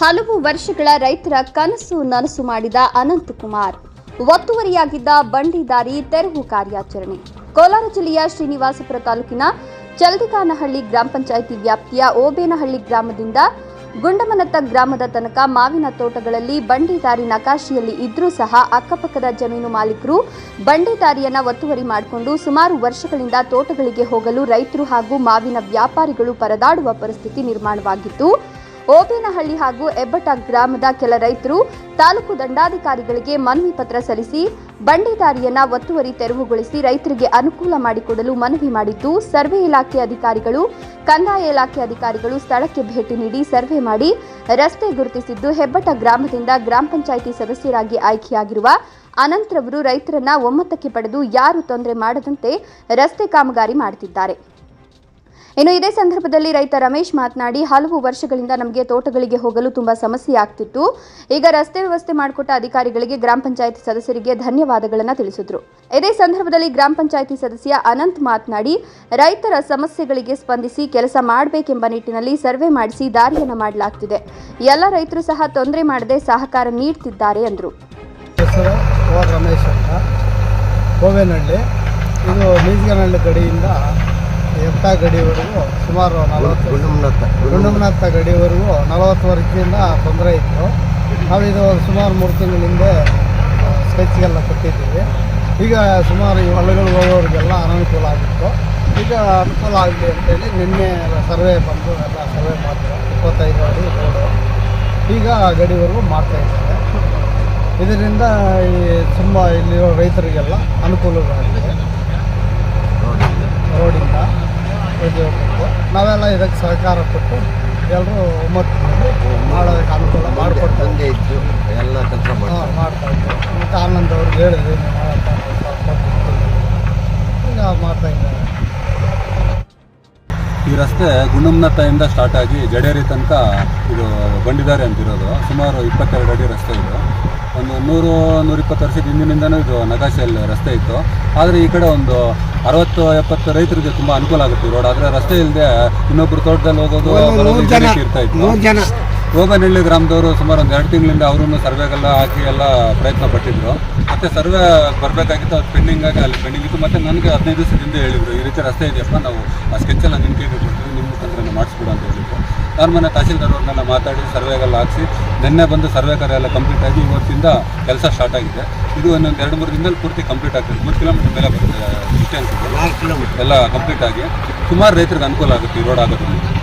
ಹಲವು ವರ್ಷಗಳ ರೈತರ ಕನಸು ನನಸು ಮಾಡಿದ ಅನಂತಕುಮಾರ್. ಒತ್ತುವರಿಯಾಗಿದ್ದ ಬಂಡಿದಾರಿ ತೆರವು ಕಾರ್ಯಾಚರಣೆ. ಕೋಲಾರ ಜಿಲ್ಲೆಯ ಶ್ರೀನಿವಾಸಪುರ ತಾಲೂಕಿನ ಚಲ್ದಿಕಾನಹಳ್ಳಿ ಗ್ರಾಮ ಪಂಚಾಯಿತಿ ವ್ಯಾಪ್ತಿಯ ಓಬೇನಹಳ್ಳಿ ಗ್ರಾಮದಿಂದ ಗುಂಡಮನತ್ತ ಗ್ರಾಮದ ತನಕ ಮಾವಿನ ತೋಟಗಳಲ್ಲಿ ಬಂಡಿದಾರಿ ನಕಾಶಿಯಲ್ಲಿ ಇದ್ರೂ ಸಹ ಅಕ್ಕಪಕ್ಕದ ಜಮೀನು ಮಾಲೀಕರು ಬಂಡಿದಾರಿಯನ್ನ ಒತ್ತುವರಿ ಮಾಡಿಕೊಂಡು ಸುಮಾರು ವರ್ಷಗಳಿಂದ ತೋಟಗಳಿಗೆ ಹೋಗಲು ರೈತರು ಹಾಗೂ ಮಾವಿನ ವ್ಯಾಪಾರಿಗಳು ಪರದಾಡುವ ಪರಿಸ್ಥಿತಿ ನಿರ್ಮಾಣವಾಗಿತ್ತು. ಓಬೇನಹಳ್ಳಿ ಹಾಗೂ ಹೆಬ್ಬಟ ಗ್ರಾಮದ ಕೆಲ ರೈತರು ತಾಲೂಕು ದಂಡಾಧಿಕಾರಿಗಳಿಗೆ ಮನವಿ ಪತ್ರ ಸಲ್ಲಿಸಿ ಬಂಡಿದಾರಿಯನ್ನ ಒತ್ತುವರಿ ತೆರವುಗೊಳಿಸಿ ರೈತರಿಗೆ ಅನುಕೂಲ ಮಾಡಿಕೊಡಲು ಮನವಿ ಮಾಡಿದ್ದು, ಸರ್ವೆ ಇಲಾಖೆ ಅಧಿಕಾರಿಗಳು, ಕಂದಾಯ ಇಲಾಖೆ ಅಧಿಕಾರಿಗಳು ಸ್ಥಳಕ್ಕೆ ಭೇಟಿ ನೀಡಿ ಸರ್ವೆ ಮಾಡಿ ರಸ್ತೆ ಗುರುತಿಸಿದ್ದು ಹೆಬ್ಬಟ ಗ್ರಾಮದಿಂದ ಗ್ರಾಮ ಪಂಚಾಯಿತಿ ಸದಸ್ಯರಾಗಿ ಆಯ್ಕೆಯಾಗಿರುವ ಅನಂತರವರು ರೈತರನ್ನ ಒಮ್ಮತಕ್ಕೆ ಪಡೆದು ಯಾರು ತೊಂದರೆ ಮಾಡದಂತೆ ರಸ್ತೆ ಕಾಮಗಾರಿ ಮಾಡುತ್ತಿದ್ದಾರೆ. ಇನ್ನು ಇದೇ ಸಂದರ್ಭದಲ್ಲಿ ರೈತ ರಮೇಶ್ ಮಾತನಾಡಿ, ಹಲವು ವರ್ಷಗಳಿಂದ ನಮಗೆ ತೋಟಗಳಿಗೆ ಹೋಗಲು ತುಂಬಾ ಸಮಸ್ಯೆ ಆಗ್ತಿತ್ತು. ಈಗ ರಸ್ತೆ ವ್ಯವಸ್ಥೆ ಮಾಡಿಕೊಟ್ಟ ಅಧಿಕಾರಿಗಳಿಗೆ ಗ್ರಾಮ ಪಂಚಾಯತಿ ಸದಸ್ಯರಿಗೆ ಧನ್ಯವಾದಗಳನ್ನು ತಿಳಿಸಿದ್ರು. ಇದೇ ಸಂದರ್ಭದಲ್ಲಿ ಗ್ರಾಮ ಪಂಚಾಯತಿ ಸದಸ್ಯ ಅನಂತ್ ಮಾತನಾಡಿ, ರೈತರ ಸಮಸ್ಯೆಗಳಿಗೆ ಸ್ಪಂದಿಸಿ ಕೆಲಸ ಮಾಡಬೇಕೆಂಬ ನಿಟ್ಟಿನಲ್ಲಿ ಸರ್ವೆ ಮಾಡಿಸಿ ದಾರಿಯನ್ನು ಮಾಡಲಾಗ್ತಿದೆ. ಎಲ್ಲ ರೈತರು ಸಹ ತೊಂದರೆ ಮಾಡದೆ ಸಹಕಾರ ನೀಡುತ್ತಿದ್ದಾರೆ ಎಂದರು ಇದು ಗಡಿಯಿಂದ ಎತ್ತ ಗಡಿವರೆಗೂ ಸುಮಾರು ನಲವತ್ತು ಗುಂಡಮನತ್ತ ಗಡಿವರೆಗೂ ನಲವತ್ತು ವರ್ಷದಿಂದ ತೊಂದರೆ ಇತ್ತು. ನಾವು ಇದು ಸುಮಾರು ಮೂರು ತಿಂಗಳ ಹಿಂದೆ ಸ್ಕೆಚ್ಗೆಲ್ಲ ಕೊಟ್ಟಿದ್ದೀವಿ. ಈಗ ಸುಮಾರು ಈ ಹೊಲಗಳು ಹೋಗೋರಿಗೆಲ್ಲ ಅನನುಕೂಲ ಆಗಿತ್ತು. ಈಗ ಅನುಕೂಲ ಆಗಲಿ ಅಂತೇಳಿ ನಿನ್ನೆ ಸರ್ವೆ ಬಂದು ಎಲ್ಲ ಸರ್ವೆ ಮಾಡ್ತಾರೆ ಇಪ್ಪತ್ತೈದು ಅಡಿ ರೋಡು. ಈಗ ಗಡಿವರೆಗೂ ಮಾಡ್ತಾ ಇದ್ದಾರೆ. ಇದರಿಂದ ಈ ತುಂಬ ಇಲ್ಲಿರೋ ರೈತರಿಗೆಲ್ಲ ಅನುಕೂಲವಾಗಿದೆ ರೋಡಿಂದ ಇದು ನಾವೆಲ್ಲ ಇದಕ್ಕೆ ಸಹಕಾರ ಕೊಟ್ಟು ಎಲ್ಲರೂ ಒಮ್ಮತ್ತು ಮಾಡೋದಕ್ಕೆ ಅನುಕೂಲ ಮಾಡಿಕೊಟ್ಟು ತಂದೆ ಇತ್ತು ಎಲ್ಲ ಕೆಲಸ ಮಾಡ್ತಾರೆ. ಮಾಡ್ತಾ ಇದ್ದೆ ಮತ್ತು ಆನಂದ್ ಅವ್ರಿಗೆ ಹೇಳಿದ್ರು. ಈಗ ಮಾಡ್ತಾ ಇದ್ದಾರೆ. ಈ ರಸ್ತೆ ಗುಂಡಮ್ನತ್ತದಿಂದ ಸ್ಟಾರ್ಟ್ ಆಗಿ ಜಡೇರಿ ತನಕ ಇದು ಬಂಡಿದಾರಿ ಅಂತಿರೋದು. ಸುಮಾರು ಇಪ್ಪತ್ತೆರಡು ಅಡಿ ರಸ್ತೆ ಇದು. ಒಂದು ನೂರು ನೂರಿಪ್ಪತ್ತು ವರ್ಷದ ಹಿಂದಿನಿಂದನೂ ಇದು ನಕಾಶೆಯಲ್ಲಿ ರಸ್ತೆ ಇತ್ತು. ಆದರೆ ಈ ಕಡೆ ಒಂದು ಅರವತ್ತು ಎಪ್ಪತ್ತು ರೈತರಿಗೆ ತುಂಬ ಅನುಕೂಲ ಆಗುತ್ತೆ ರೋಡ್. ಆದರೆ ರಸ್ತೆ ಇಲ್ಲದೆ ಇನ್ನೊಬ್ಬರು ತೋಟದಲ್ಲಿ ಹೋಗೋದು ಇರ್ತಾ ಇತ್ತು. ಜನ ಗೋಬನಹಳ್ಳಿ ಗ್ರಾಮದವರು ಸುಮಾರು ಒಂದು ಎರಡು ತಿಂಗಳಿಂದ ಅವರೂ ಸರ್ವೆಗೆಲ್ಲ ಹಾಕಿ ಎಲ್ಲ ಪ್ರಯತ್ನ ಪಟ್ಟಿದ್ರು. ಮತ್ತು ಸರ್ವೆ ಬರಬೇಕಾಗಿತ್ತು ಅದು ಪೆಂಡಿಂಗ್ ಆಗಿ ಅಲ್ಲಿ ಪೆಂಡಿಂಗ್ ಇತ್ತು. ಮತ್ತು ನನಗೆ ಹದಿನೈದು ದಿವಸದಿಂದ ಹೇಳಿದರು ಈ ರೀತಿ ರಸ್ತೆ ಇದೆಯಪ್ಪ ನಾವು ಆ ಸ್ಕೆಚ್ಚೆಲ್ಲ ನಿಮ್ಮ ಕೈಗೆ ಕೊಡ್ತೀವಿ ನಿಮ್ಮ ಮುಖಾಂತರ ಮಾಡಿಸ್ಬಿಡು ಅಂತ ಹೇಳಿದ್ರು. ನಾನು ಮನೆ ತಹಸೀಲ್ದಾರ್ ಅವ್ರನ್ನೆಲ್ಲ ಮಾತಾಡಿ ಸರ್ವೆಗೆಲ್ಲ ಹಾಕಿಸಿ ನಿನ್ನೆ ಬಂದು ಸರ್ವೆ ಕಾರ್ಯ ಎಲ್ಲ ಕಂಪ್ಲೀಟ್ ಆಗಿ ಇವತ್ತಿಂದ ಕೆಲಸ ಸ್ಟಾರ್ಟ್ ಆಗಿದೆ. ಇದು ಒಂದೊಂದು ಎರಡು ಮೂರು ದಿನದಲ್ಲಿ ಪೂರ್ತಿ ಕಂಪ್ಲೀಟ್ ಆಗ್ತದೆ. ಮೂರು ಕಿಲೋಮೀಟರ್ ಮೇಲೆ ಬರುತ್ತೆ ಡಿಸ್ಟೆನ್ಸ್ ಎಲ್ಲ ಕಂಪ್ಲೀಟ್ ಆಗಿ. ಸುಮಾರು ರೈತರಿಗೆ ಅನುಕೂಲ ಆಗುತ್ತೆ ಈ ರೋಡ್ ಆಗೋದ್ರಿಂದ